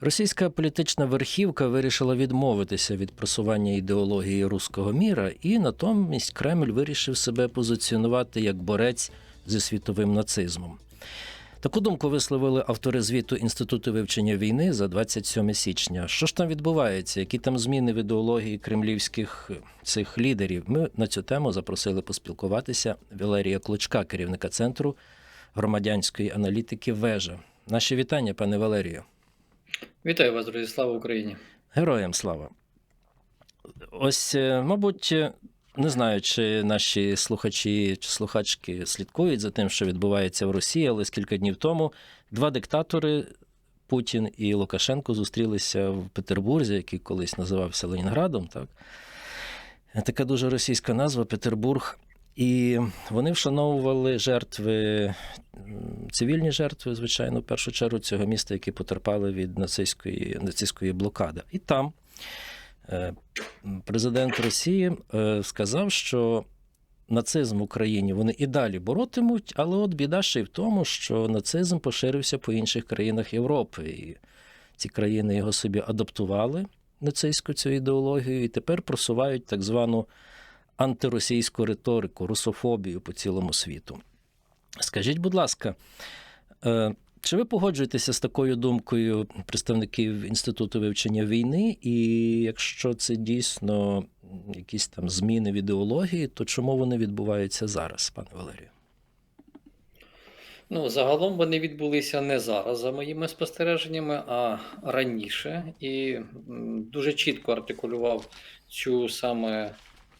Російська політична верхівка вирішила відмовитися від просування ідеології руського міра, і натомість Кремль вирішив себе позиціонувати як борець зі світовим нацизмом. Таку думку висловили автори звіту Інституту вивчення війни за 27 січня. Що ж там відбувається? Які там зміни в ідеології кремлівських цих лідерів? Ми на цю тему запросили поспілкуватися Валерія Клочка, керівника центру громадянської аналітики Вежа. Наші вітання, пане Валерію. Вітаю вас, друзі, слава Україні. Героям слава. Ось, е, мабуть, е, не знаю, чи наші слухачі чи слухачки слідкують за тим, що відбувається в Росії, але кілька днів тому два диктатори, Путін і Лукашенко, зустрілися в Петербурзі, який колись називався Ленінградом. Так? Така дуже російська назва Петербург. І вони вшановували жертви, цивільні жертви, звичайно, в першу чергу цього міста, які потерпали від нацистської, нацистської блокади. І там е, президент Росії е, сказав, що нацизм в Україні вони і далі боротимуть, але от біда ще й в тому, що нацизм поширився по інших країнах Європи. І ці країни його собі адаптували, нацистську цю ідеологію, і тепер просувають так звану антиросійську риторику, русофобію по цілому світу. Скажіть, будь ласка, е, чи ви погоджуєтеся з такою думкою представників Інституту вивчення війни? І якщо це дійсно якісь там зміни в ідеології, то чому вони відбуваються зараз, пане Валерію? Ну, загалом вони відбулися не зараз, за моїми спостереженнями, а раніше. І дуже чітко артикулював цю саме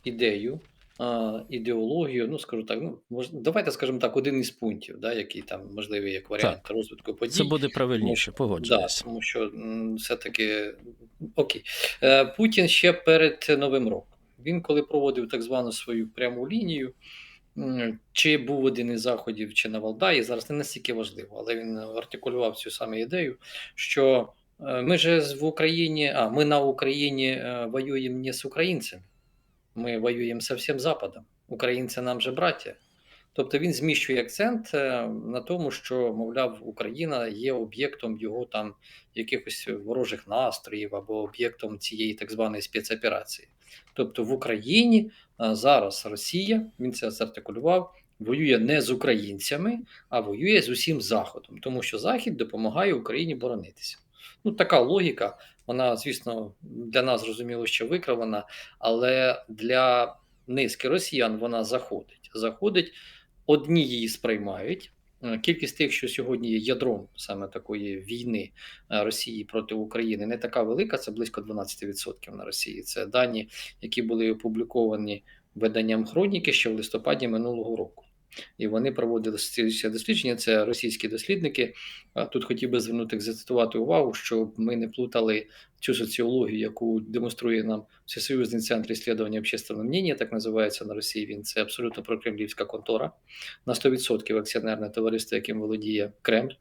ідею, а, ідеологію. Ну, скажу так, ну, мож, давайте скажемо так, один із пунктів, да, який там можливий як варіант розвитку подій. Це буде правильніше, Да, тому що все-таки окей. Е, Путін ще перед Новим роком. Він коли проводив так звану свою пряму лінію, чи був один із заходів, чи на Валдаї, зараз не настільки важливо, але він артикулював цю саме ідею, що е, ми же в Україні, а ми на Україні е, воюємо не з українцями, ми воюємо з всім Западом. Українці нам же браття. Тобто він зміщує акцент е, на тому, що, мовляв, Україна є об'єктом його там якихось ворожих настроїв або об'єктом цієї так званої спецоперації. Тобто в Україні зараз Росія, він це зартикулював, воює не з українцями, а воює з усім Заходом, тому що Захід допомагає Україні боронитися. Ну, така логіка, вона, звісно, для нас зрозуміло, що викривана, але для низки росіян вона заходить. Заходить, одні її сприймають. Е, Кількість тих, що сьогодні є ядром саме такої війни е, Росії проти України, не така велика, це близько 12% на Росії. Це дані, які були опубліковані виданням хроніки ще в листопаді минулого року. І вони проводили ці дослідження. Це російські дослідники. Тут хотів би звернути зацитувати увагу, щоб ми не плутали цю соціологію, яку демонструє нам Всесоюзний центр исследования общественного мнения, так називається на Росії. Він це абсолютно прокремлівська контора на 100% акціонерне товариство, яким володіє Кремль.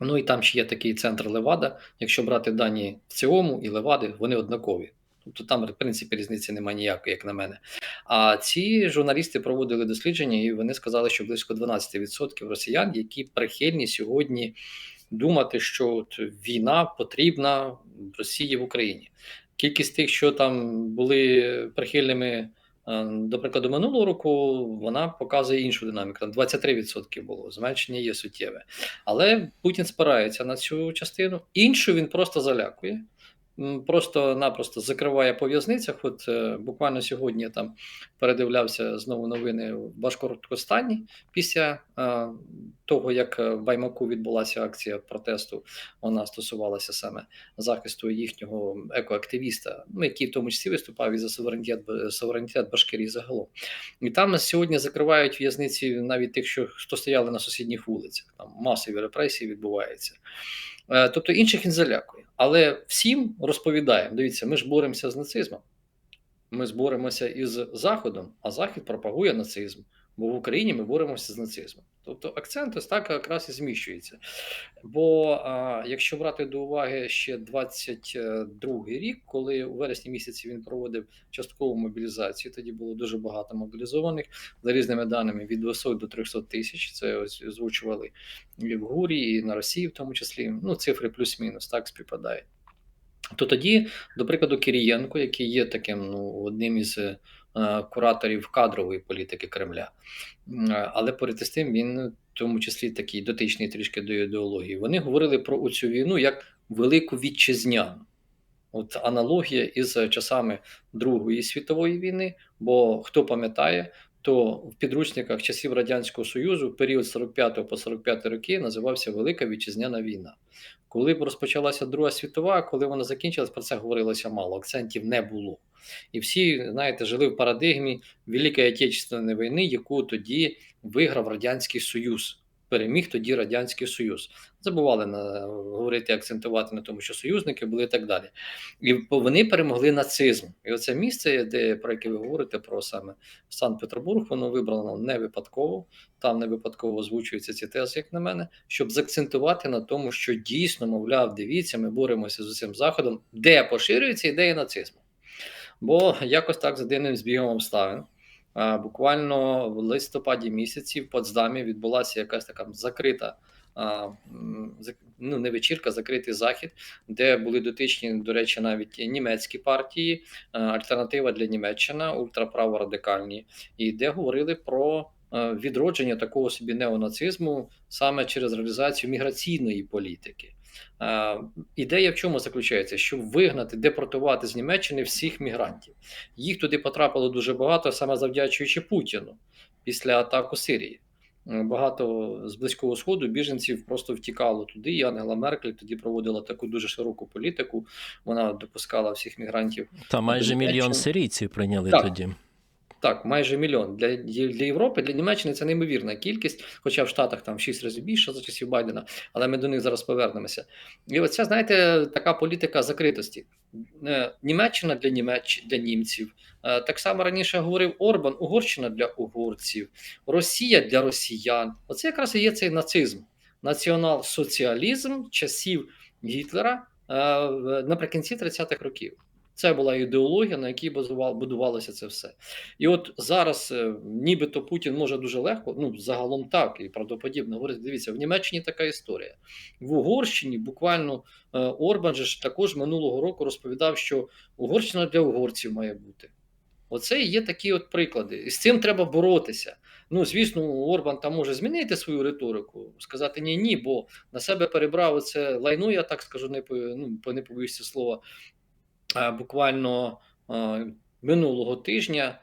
Ну і там ще є такий центр Левада. Якщо брати дані в цілому і Левади, вони однакові. Тобто там, в принципі, різниці немає ніякої, як на мене. А ці журналісти проводили дослідження, і вони сказали, що близько 12% росіян, які прихильні сьогодні думати, що от війна потрібна Росії в Україні. Кількість тих, що там були прихильними, е, до прикладу, минулого року, вона показує іншу динаміку. Там 23% було, зменшення є суттєве. Але Путін спирається на цю частину. Іншу він просто залякує. Просто-напросто закриває по в'язницях. От е, буквально сьогодні я там передивлявся знову новини в Башкортостані після е, того, як в Баймаку відбулася акція протесту. Вона стосувалася саме захисту їхнього екоактивіста, ну, який в тому числі виступав і за суверенітет, суверенітет Башкирії загалом. І там сьогодні закривають в'язниці навіть тих, що хто стояли на сусідніх вулицях. Там масові репресії відбуваються. Е, Тобто інших він залякує. Але всім розповідаємо: дивіться, ми ж боремося з нацизмом. Ми зборемося із Заходом, а Захід пропагує нацизм. Бо в Україні ми боремося з нацизмом. Тобто акцент ось так якраз і зміщується. Бо а, якщо брати до уваги ще 22-й рік, коли у вересні місяці він проводив часткову мобілізацію, тоді було дуже багато мобілізованих за різними даними від 200 до 300 тисяч. Це ось озвучували і в ГУРі, і на Росії, в тому числі. Ну, цифри плюс-мінус так співпадають. То тоді, до прикладу, Кирієнко, який є таким ну, одним із кураторів кадрової політики Кремля, е, але поряд із тим він в тому числі такий дотичний трішки до ідеології. Вони говорили про цю війну як велику вітчизняну. От аналогія із часами Другої світової війни. Бо хто пам'ятає, то в підручниках часів Радянського Союзу період з 45 по 45 роки називався Велика Вітчизняна війна. Коли розпочалася Друга світова, коли вона закінчилась, про це говорилося мало, акцентів не було. І всі, знаєте, жили в парадигмі Великої Отечественної війни, яку тоді виграв Радянський Союз. Переміг тоді Радянський Союз. Забували на говорити, акцентувати на тому, що союзники були і так далі. І вони перемогли нацизм. І оце місце, де про яке ви говорите, про саме Санкт-Петербург, воно вибрано не випадково. Там не випадково озвучуються ці тези, як на мене, щоб заакцентувати на тому, що дійсно, мовляв, дивіться, ми боремося з усім заходом, де поширюється ідея нацизму. Бо якось так за дивним збігом обставин. Буквально в листопаді місяці в Потсдамі відбулася якась така закрита, ну не вечірка, закритий захід, де були дотичні, до речі, навіть німецькі партії, альтернатива для Німеччини, ультраправо-радикальні, і де говорили про відродження такого собі неонацизму саме через реалізацію міграційної політики. Е, Ідея в чому заключається? Щоб вигнати, депортувати з Німеччини всіх мігрантів. Їх туди потрапило дуже багато, саме завдячуючи Путіну після атаку Сирії. Е, Багато з близького сходу біженців просто втікало туди. І Ангела Меркель тоді проводила таку дуже широку політику. Вона допускала всіх мігрантів. Та майже мільйон сирійців прийняли Так. тоді. Так, майже мільйон для, для Європи, для Німеччини це неймовірна кількість, хоча в Штатах там в 6 разів більше за часів Байдена, але ми до них зараз повернемося. І оця, знаєте, така політика закритості. Е, Німеччина для Німеч... для німців. Е, Так само раніше говорив Орбан, Угорщина для угорців, Росія для росіян. Оце якраз і є цей нацизм, націонал-соціалізм часів Гітлера е, наприкінці 30-х років. Це була ідеологія, на якій будувалося це все. І от зараз, е, нібито Путін може дуже легко, ну загалом так і правдоподібно говорити. Дивіться, в Німеччині така історія. В Угорщині буквально е, Орбан же ж також минулого року розповідав, що Угорщина для угорців має бути. Оце і є такі от приклади. І з цим треба боротися. Ну, звісно, Орбан там може змінити свою риторику, сказати ні, ні, бо на себе перебрав оце лайно, я так скажу, не по ну, не побоюся слова. Буквально минулого тижня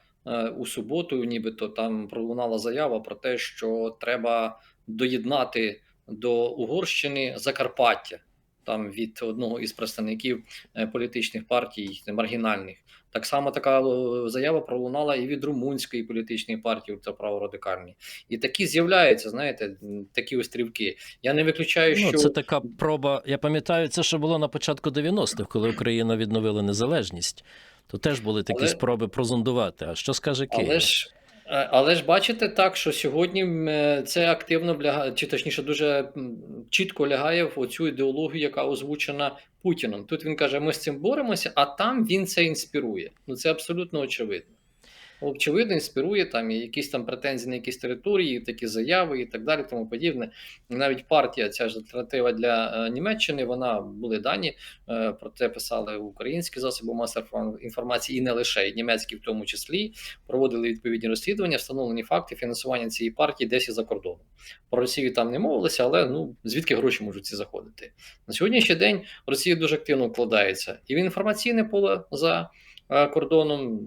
у суботу, нібито там пролунала заява про те, що треба доєднати до Угорщини Закарпаття. Там від одного із представників е, політичних партій маргінальних. Так само така е, заява пролунала і від румунської політичної партії ультраправо-радикальної. І такі з'являються, знаєте, такі острівки. Я не виключаю, Ну, що це така проба. Я пам'ятаю, це що було на початку 90-х, коли Україна відновила незалежність. То теж були такі Але- спроби прозондувати. А що скаже Київ? Але ж, але ж бачите так, що сьогодні е, це активно влягає, чи точніше дуже чітко лягає в оцю ідеологію, яка озвучена Путіном. Тут він каже, ми з цим боремося, а там він це інспірує. Ну це абсолютно очевидно. Очевидно, інспірує там і якісь там претензії на якісь території, такі заяви і так далі, тому подібне. І навіть партія, ця ж альтернатива для е, Німеччини, вона були дані, е, про це писали українські засоби масової інформації, і не лише, і німецькі в тому числі проводили відповідні розслідування, встановлені факти фінансування цієї партії десь і за кордоном. Про Росію там не мовилося, але ну звідки гроші можуть ці заходити? На сьогоднішній день Росія дуже активно вкладається і в інформаційне поле за е, кордоном.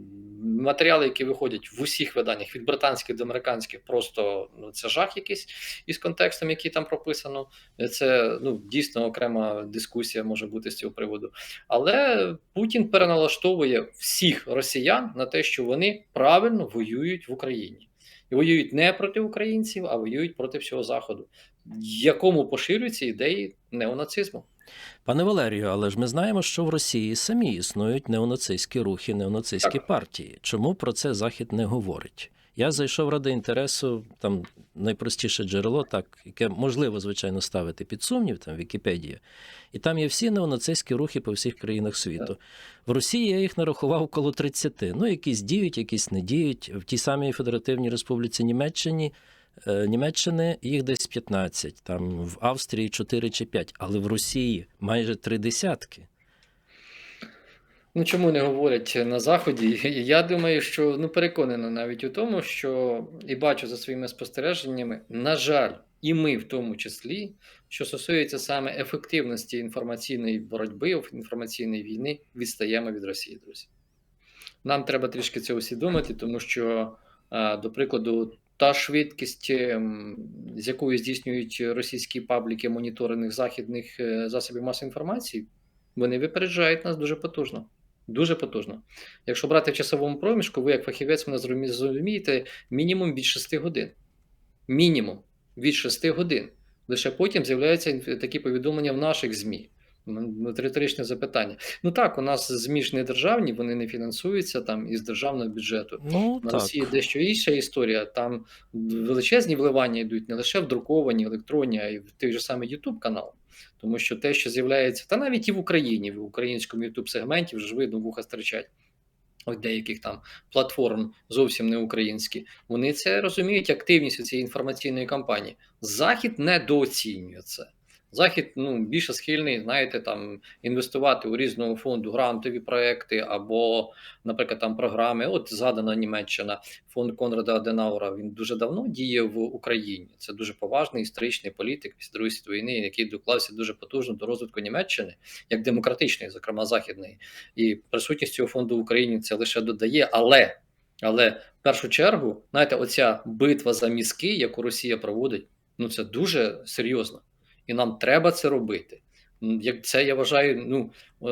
Матеріали, які виходять в усіх виданнях, від британських до американських, просто ну це жах якийсь із контекстом, який там прописано. Це ну дійсно окрема дискусія може бути з цього приводу. Але Путін переналаштовує всіх росіян на те, що вони правильно воюють в Україні. І воюють не проти українців, а воюють проти всього Заходу, якому поширюються ідеї неонацизму. Пане Валерію, але ж ми знаємо, що в Росії самі існують неонацистські рухи, неонацистські Так. партії. Чому про це Захід не говорить? Я зайшов ради інтересу, там найпростіше джерело, так, яке можливо, звичайно, ставити під сумнів, там Вікіпедія. І там є всі неонацистські рухи по всіх країнах світу. В Росії я їх нарахував коло 30. Ну, якісь діють, якісь не діють. В тій самій Федеративній Республіці Німеччині. Е, Німеччини їх десь 15, там в Австрії 4 чи 5, але в Росії майже три десятки. Ну, чому не говорять на Заході? Я думаю, що ну переконана навіть у тому, що і бачу за своїми спостереженнями, на жаль, і ми в тому числі, що стосується саме ефективності інформаційної боротьби, інформаційної війни, відстаємо від Росії, друзі. Нам треба трішки це усвідомити, тому що, до прикладу, та швидкість, ем, з якою здійснюють російські пабліки моніторинг західних е, засобів масової інформації, вони випереджають нас дуже потужно. Дуже потужно. Якщо брати в часовому проміжку, ви як фахівець мене зрозумієте мінімум від 6 годин. Мінімум від 6 годин. Лише потім з'являються такі повідомлення в наших ЗМІ. Риторичне запитання. Ну так, у нас ЗМІ ж не державні, вони не фінансуються там із державного бюджету. Ну, На так. Росії дещо інша історія. Там величезні вливання йдуть не лише в друковані, електронні, а й в той же самий YouTube канал. Тому що те, що з'являється, та навіть і в Україні, в українському youtube сегменті вже ж видно вуха стричать. От деяких там платформ зовсім не українські. Вони це розуміють, активність цієї інформаційної кампанії. Захід недооцінює це. Захід ну більше схильний, знаєте, там інвестувати у різного фонду грантові проекти або, наприклад, там програми. От згадана Німеччина, фонд Конрада Аденаура. Він дуже давно діє в Україні. Це дуже поважний історичний політик після Другої світової війни, який доклався дуже потужно до розвитку Німеччини, як демократичної, зокрема західної. І присутність цього фонду в Україні це лише додає, але. Але в першу чергу, знаєте, оця битва за мізки, яку Росія проводить, ну це дуже серйозно і нам треба це робити. Як це я вважаю ну,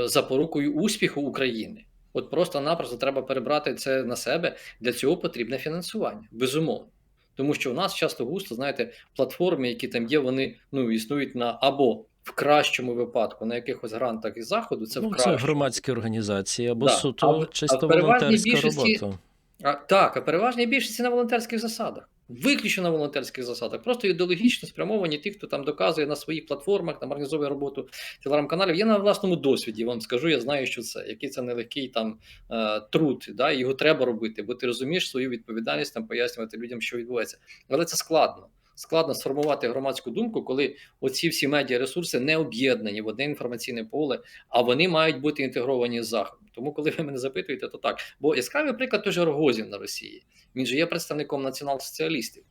запорукою успіху України. От просто-напросто треба перебрати це на себе. Для цього потрібне фінансування, безумовно. Тому що у нас часто густо, знаєте, платформи, які там є, вони ну, існують на або в кращому випадку на якихось грантах із заходу. Це ну, в це громадські організації або Да. суто А чисто в волонтерська більшості- робота. А, так, а переважна більшість на волонтерських засадах. Виключно на волонтерських засадах. Просто ідеологічно спрямовані ті, хто там доказує на своїх платформах, там організовує роботу телеграм-каналів. Я на власному досвіді вам скажу, я знаю, що це, який це нелегкий там е, труд, да, його треба робити, бо ти розумієш свою відповідальність там пояснювати людям, що відбувається. Але це складно. Складно сформувати громадську думку, коли оці всі медіаресурси не об'єднані в одне інформаційне поле, а вони мають бути інтегровані з заходом. Тому, коли ви мене запитуєте, то так. Бо яскравий приклад той же Рогозін на Росії. Він же є представником націонал-соціалістів.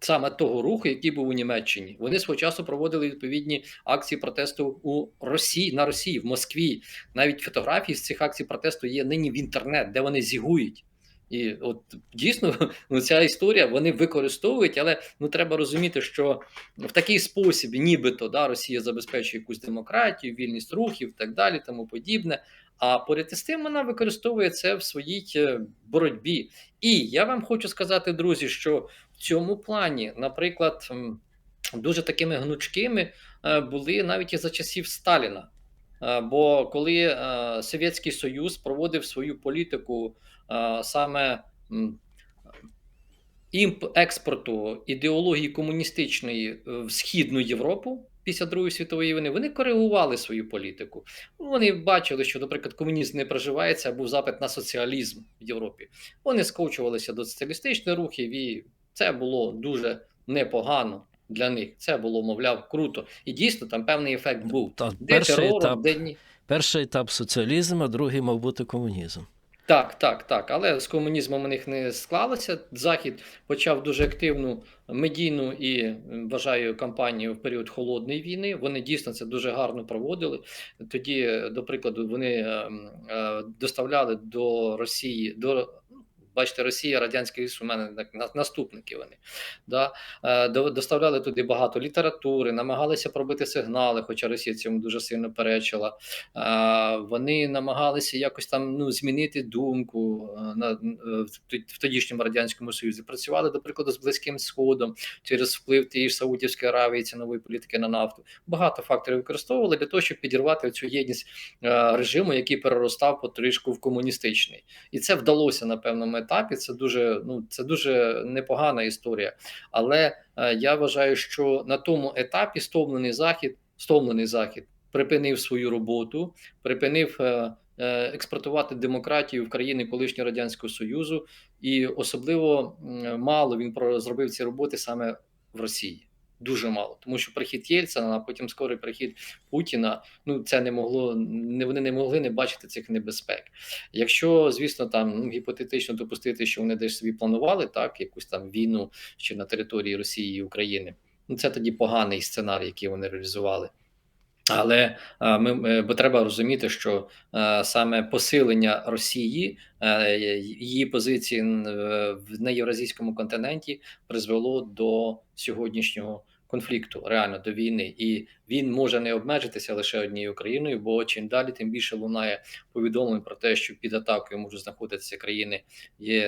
Саме того руху, який був у Німеччині, вони свого часу проводили відповідні акції протесту у Росії на Росії, в Москві. Навіть фотографії з цих акцій протесту є нині в інтернет, де вони зігують. І от дійсно ну, ця історія вони використовують, але ну треба розуміти, що в такий спосіб, нібито да, Росія забезпечує якусь демократію, вільність рухів, так далі, тому подібне. А поряд із тим вона використовує це в своїй е, боротьбі. І я вам хочу сказати, друзі, що в цьому плані, наприклад, дуже такими гнучкими е, були навіть і за часів Сталіна. Е, Бо коли Совєтський Союз проводив свою політику саме імп експорту ідеології комуністичної е, в Східну Європу після Другої світової війни, вони коригували свою політику. Вони бачили, що, наприклад, комунізм не проживається, а був запит на соціалізм в Європі. Вони скочувалися до соціалістичних рухів, і це було дуже непогано для них. Це було, мовляв, круто. І дійсно там певний ефект був. Та, Де перший, терором, етап, де ні. перший етап соціалізм, а другий мав бути комунізм. Так, так, так. Але з комунізмом у них не склалося. Захід почав дуже активну медійну і вважаю кампанію в період холодної війни. Вони дійсно це дуже гарно проводили. Тоді, до прикладу, вони ем, е, доставляли до Росії до. Бачите, Росія, Радянський Союз, у мене наступники вони да? Е, доставляли туди багато літератури, намагалися пробити сигнали, хоча Росія цьому дуже сильно перечила. Е, Вони намагалися якось там ну, змінити думку е, в тодішньому радянському союзі. Працювали, до прикладу, з близьким сходом через вплив тієї ж Саудівської Аравії, цінової політики на нафту. Багато факторів використовували для того, щоб підірвати цю єдність режиму, який переростав потрішку в комуністичний, і це вдалося на певному етапі. Це дуже ну це дуже непогана історія. Але е, я вважаю, що на тому етапі стомлений захід, стомлений захід припинив свою роботу, припинив. е, е, Експортувати демократію в країни колишнього радянського союзу, і особливо мало він зробив ці роботи саме в Росії. Дуже мало, тому що прихід Єльцина, а потім скорий прихід Путіна. Ну це не могло не вони не могли не бачити цих небезпек. Якщо, звісно, там ну, гіпотетично допустити, що вони десь собі планували так, якусь там війну ще на території Росії і України. Ну це тоді поганий сценарій, який вони реалізували. Але е, ми бо треба розуміти, що е, саме посилення Росії е, її позиції на євразійському континенті призвело до сьогоднішнього конфлікту, реально до війни, і він може не обмежитися лише однією країною, бо чим далі, тим більше лунає повідомлень про те, що під атакою можуть знаходитися країни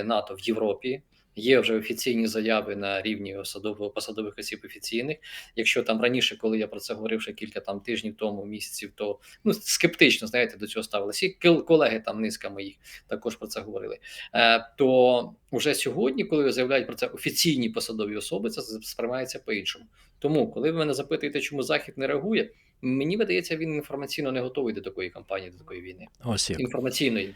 НАТО в Європі. Є вже офіційні заяви на рівні посадових посадових осіб офіційних. Якщо там раніше, коли я про це говорив ще кілька там тижнів тому, місяців, то ну скептично знаєте до цього ставилися. І кол- колеги там низка моїх також про це говорили. Е, то вже сьогодні, коли заявляють про це офіційні посадові особи, це сприймається по-іншому. Тому, коли ви мене запитуєте, чому захід не реагує, мені видається, він інформаційно не готовий до такої кампанії, до такої війни. Ось. Інформаційної.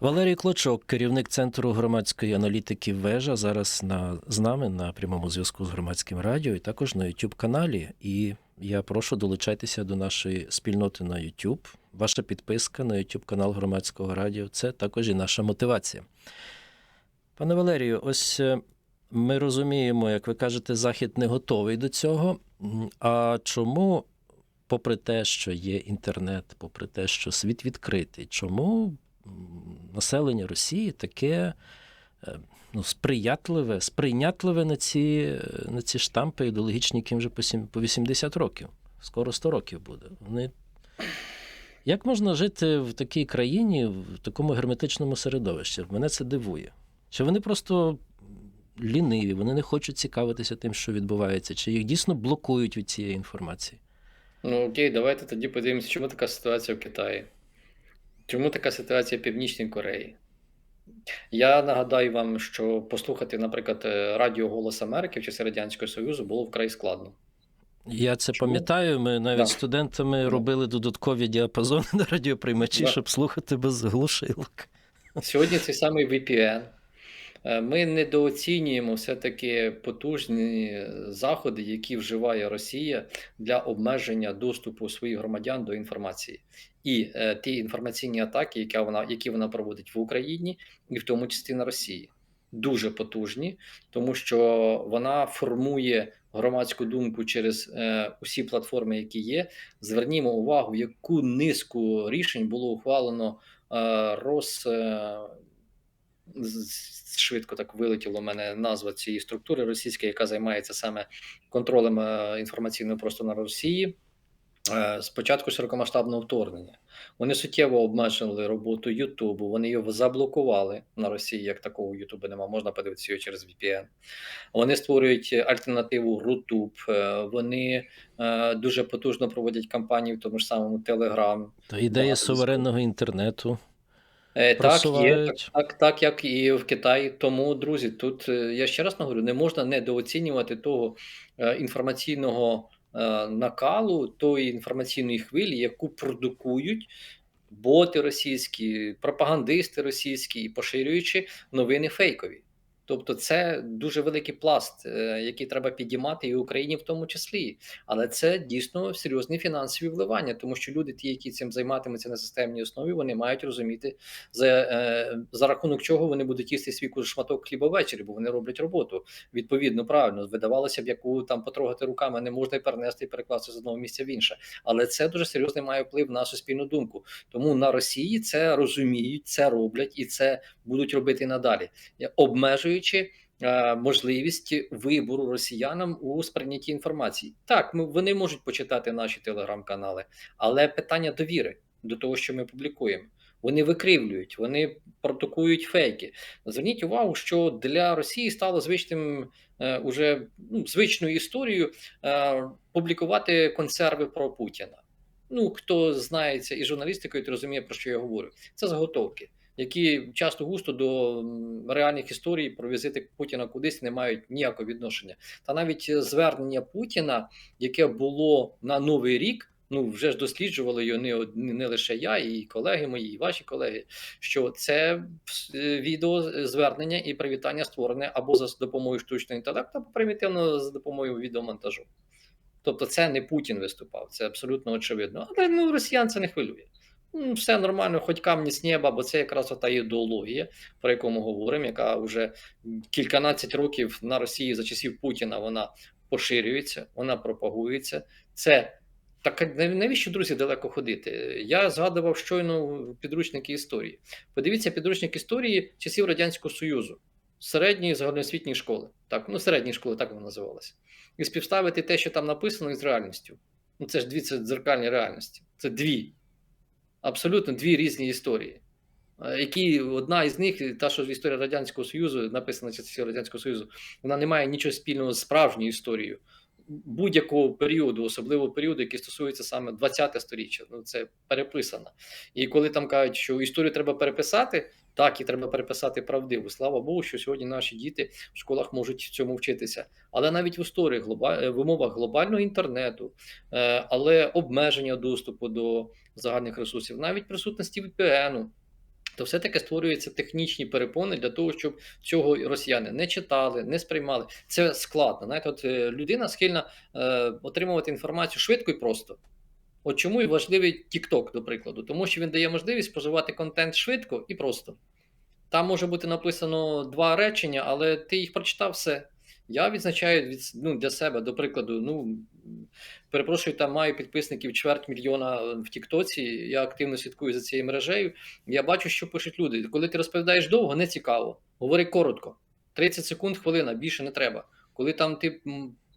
Валерій Клочок, керівник центру громадської аналітики Вежа, зараз на, з нами на прямому зв'язку з громадським радіо і також на youtube каналі. І я прошу долучайтеся до нашої спільноти на YouTube. Ваша підписка на youtube канал громадського радіо це також і наша мотивація. Пане Валерію, ось е, ми розуміємо, як ви кажете, Захід не готовий до цього. А чому, попри те, що є інтернет, попри те, що світ відкритий, чому населення Росії таке е, ну, сприятливе, сприйнятливе на ці, на ці штампи ідеологічні, яким вже по 80 років, скоро 100 років буде. Вони... Як можна жити в такій країні, в такому герметичному середовищі? Мене це дивує. Чи вони просто ліниві, вони не хочуть цікавитися тим, що відбувається, чи їх дійсно блокують від цієї інформації? Ну окей, давайте тоді подивимося, чому така ситуація в Китаї. Чому така ситуація в Північній Кореї? Я нагадаю вам, що послухати, наприклад, е, Радіо Голос Америки в часи Радянського Союзу було вкрай складно. Я це Чому? пам'ятаю. Ми навіть Да. студентами Да. робили додаткові діапазони на радіоприймачі, Да. щоб слухати без глушилок. Сьогодні цей самий VPN. Е, Ми недооцінюємо все-таки потужні заходи, які вживає Росія для обмеження доступу своїх громадян до інформації. І е, ті інформаційні атаки, які вона, які вона проводить в Україні, і в тому числі на Росії, дуже потужні, тому що вона формує громадську думку через е, усі платформи, які є. Звернімо увагу, яку низку рішень було ухвалено е, роз. Е, швидко так вилетіло в мене назва цієї структури російської, яка займається саме контролем е, інформаційного простору на Росії. Е, З початку широкомасштабного вторгнення вони суттєво обмежили роботу Ютубу. Вони його заблокували на Росії, як такого Ютубу немає, можна подивитися його через VPN. Вони створюють альтернативу Рутуб. Вони е, дуже потужно проводять кампанії в тому ж самому Telegram. То ідея суверенного інтернету. Е, Так, є, так, Просувають. так, так, як і в Китаї. Тому, друзі, тут е, я ще раз говорю, не можна недооцінювати того е, інформаційного е, накалу, тої інформаційної хвилі, яку продукують боти російські, пропагандисти російські, і поширюючи новини фейкові. Тобто, це дуже великий пласт, е, який треба підіймати і Україні в тому числі. Але це дійсно серйозні фінансові вливання, тому що люди, ті, які цим займатимуться на системній основі, вони мають розуміти, за, е, за рахунок чого вони будуть їсти свій шматок хліба ввечері, бо вони роблять роботу. Відповідно, правильно видавалося б, яку там потрогати руками не можна перенести і перекласти з одного місця в інше. Але це дуже серйозний має вплив на суспільну думку. Тому на Росії це розуміють, це роблять і це будуть робити і надалі, обмежуючи. е, Можливість вибору росіянам у сприйнятті інформації. Так, ми, вони можуть почитати наші телеграм-канали, але питання довіри до того, що ми публікуємо. Вони викривлюють, вони продукують фейки. Зверніть увагу, що для Росії стало звичним е, уже ну, звичною історією е, публікувати консерви про Путіна. Ну, хто знається із журналістикою, то розуміє, про що я говорю. Це заготовки. Які часто густо до реальних історій про візити Путіна кудись не мають ніякого відношення. Та навіть е, звернення Путіна, яке було на Новий рік. Ну, вже ж досліджували його не, не лише я, і колеги мої, і ваші колеги, що це е, відео звернення і привітання створене або за допомогою штучного інтелекту, або примітивно за допомогою відеомонтажу. Тобто, це не Путін виступав, це абсолютно очевидно. Але ну, росіян це не хвилює. Все нормально, хоч камні з неба, бо це якраз ота ідеологія, про яку ми говоримо, яка вже кільканадцять років на Росії за часів Путіна вона поширюється, вона пропагується. Це так навіщо, друзі, далеко ходити? Я згадував щойно підручники історії. Подивіться підручник історії часів Радянського Союзу, середньої загальноосвітньої школи. Так, ну середньої школи, так вона називалася. І співставити те, що там написано, із реальністю. Ну це ж дві це дзеркальні реальності. Це дві. Абсолютно дві різні історії. Е, Які одна із них, та, що в історії Радянського Союзу, написана часів Радянського Союзу, вона не має нічого спільного з справжньою історією будь-якого періоду, особливо періоду, який стосується саме 20-те сторіччя. Ну це переписано. І коли там кажуть, що історію треба переписати, так і треба переписати правдиво. Слава Богу, що сьогодні наші діти в школах можуть цьому вчитися. Але навіть в історії в умовах глобального інтернету, е, але обмеження доступу до загальних ресурсів, навіть присутності VPN, то все-таки створюються технічні перепони для того, щоб цього росіяни не читали, не сприймали. Це складно. Знаєте, от е, людина схильна е, отримувати інформацію швидко і просто. От чому і важливий TikTok, до прикладу, тому що він дає можливість споживати контент швидко і просто. Там може бути написано два речення, але ти їх прочитав все. Я відзначаю від, ну, для себе, до прикладу, ну перепрошую, там маю підписників чверть мільйона в Тіктоці. Я активно слідкую за цією мережею. Я бачу, що пишуть люди. Коли ти розповідаєш довго, не цікаво. Говори коротко. 30 секунд, хвилина, більше не треба. Коли там ти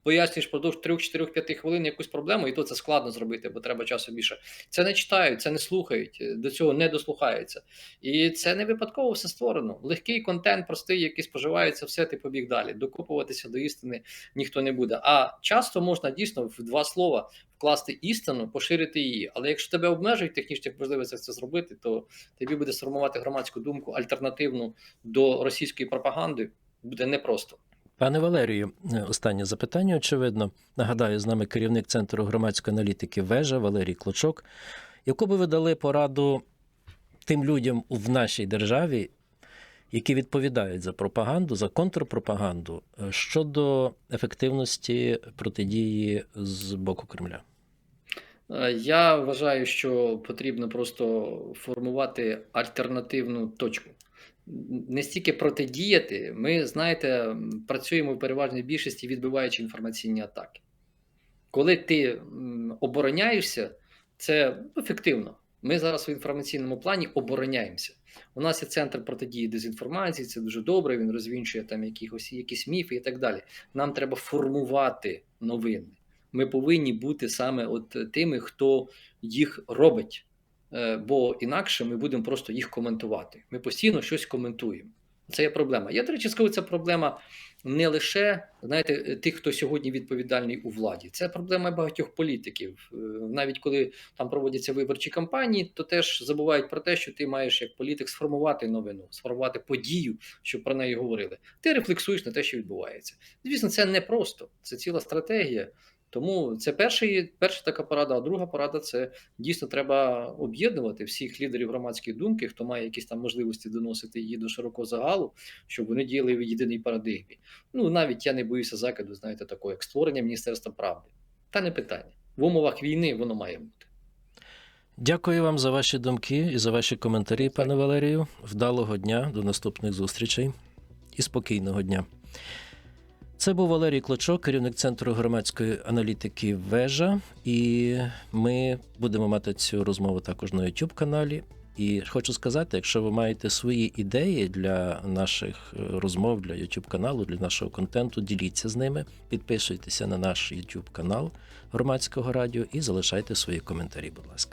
пояснюєш продовж 3-4-5 хвилин якусь проблему, і то це складно зробити, бо треба часу більше. Це не читають, це не слухають, до цього не дослухаються. І це не випадково все створено. Легкий контент, простий, який споживається, все ти побіг далі. Докопуватися до істини ніхто не буде. А часто можна дійсно в два слова вкласти істину, поширити її. Але якщо тебе обмежують технічних можливостях це зробити, то тобі буде сформувати громадську думку альтернативну до російської пропаганди. Буде непросто. Пане Валерію, е, останнє запитання, очевидно. Нагадаю, з нами керівник Центру громадської аналітики Вежа Валерій Клочок. Яку би ви дали пораду тим людям в нашій державі, які відповідають за пропаганду, за контрпропаганду е, щодо ефективності протидії з боку Кремля? Е, Я вважаю, що потрібно просто формувати альтернативну точку. Не стільки протидіяти, ми, знаєте, працюємо в переважній більшості, відбиваючи інформаційні атаки. Коли ти обороняєшся, це ефективно. Ми зараз в інформаційному плані обороняємося. У нас є центр протидії дезінформації, це дуже добре. Він розвінчує там якісь, якісь міфи і так далі. Нам треба формувати новини. Ми повинні бути саме от тими, хто їх робить. Е, Бо інакше ми будемо просто їх коментувати. Ми постійно щось коментуємо. Це є проблема. Я, до речі, скажу, це проблема не лише знаєте, тих, хто сьогодні відповідальний у владі. Це проблема багатьох політиків. Е, Навіть коли там проводяться виборчі кампанії, то теж забувають про те, що ти маєш як політик сформувати новину, сформувати подію, щоб про неї говорили. Ти рефлексуєш на те, що відбувається. Звісно, це не просто, це ціла стратегія. Тому це перший, перша така порада. А друга порада це дійсно треба об'єднувати всіх лідерів громадської думки, хто має якісь там можливості доносити її до широкого загалу, щоб вони діяли в єдиній парадигмі. Ну навіть я не боюся закиду, знаєте, такого як створення Міністерства правди. Та не питання. В умовах війни воно має бути. Дякую вам за ваші думки і за ваші коментарі, пане Валерію. Вдалого дня, до наступних зустрічей і спокійного дня. Це був Валерій Клочок, керівник Центру громадської аналітики Вежа. І ми будемо мати цю розмову також на youtube каналі. І хочу сказати, якщо ви маєте свої ідеї для наших е, розмов, для youtube каналу, для нашого контенту, діліться з ними, підписуйтеся на наш youtube канал громадського радіо і залишайте свої коментарі, будь ласка.